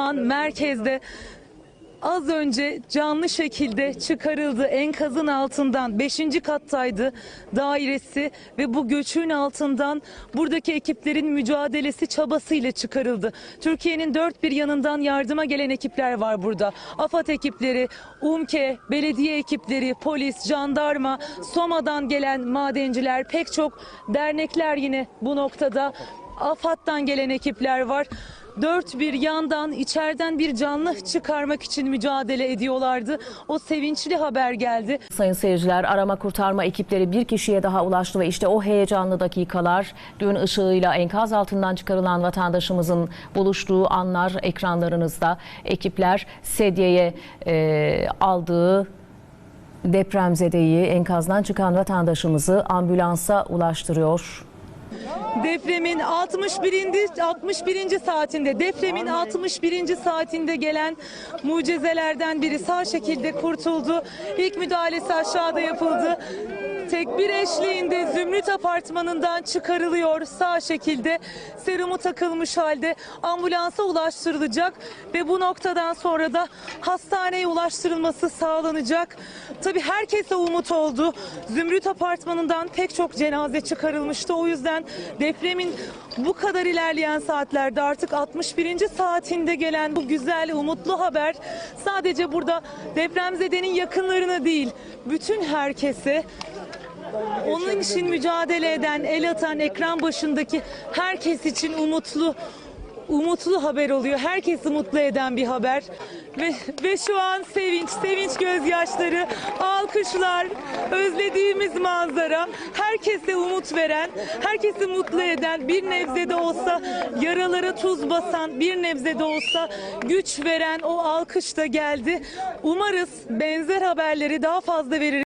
apartman merkezde az önce canlı şekilde çıkarıldı enkazın altından 5. kattaydı dairesi ve bu göçün altından buradaki ekiplerin mücadelesi çabasıyla çıkarıldı. Türkiye'nin dört bir yanından yardıma gelen ekipler var burada. AFAD ekipleri, UMKE, belediye ekipleri, polis, jandarma, SOMA'dan gelen madenciler, pek çok dernekler yine bu noktada. AFAD'dan gelen ekipler var. Dört bir yandan içeriden bir canlı çıkarmak için mücadele ediyorlardı. O sevinçli haber geldi. Sayın seyirciler arama kurtarma ekipleri bir kişiye daha ulaştı ve işte o heyecanlı dakikalar gün ışığıyla enkaz altından çıkarılan vatandaşımızın buluştuğu anlar ekranlarınızda. Ekipler sedyeye e, aldığı depremzedeyi enkazdan çıkan vatandaşımızı ambulansa ulaştırıyor. Depremin 61. 61. saatinde depremin 61. saatinde gelen mucizelerden biri sağ şekilde kurtuldu. İlk müdahalesi aşağıda yapıldı. Tekbir eşliğinde Zümrüt Apartmanı'ndan çıkarılıyor sağ şekilde serumu takılmış halde ambulansa ulaştırılacak ve bu noktadan sonra da hastaneye ulaştırılması sağlanacak. Tabii herkese umut oldu. Zümrüt Apartmanı'ndan pek çok cenaze çıkarılmıştı. O yüzden depremin bu kadar ilerleyen saatlerde artık 61. saatinde gelen bu güzel umutlu haber sadece burada depremzedenin yakınlarına değil bütün herkese onun için mücadele eden, el atan ekran başındaki herkes için umutlu umutlu haber oluyor. Herkesi mutlu eden bir haber. Ve, ve şu an sevinç, sevinç gözyaşları, alkışlar, özlediğimiz manzara, herkese umut veren, herkesi mutlu eden, bir nebze de olsa yaralara tuz basan, bir nebze de olsa güç veren o alkış da geldi. Umarız benzer haberleri daha fazla verir.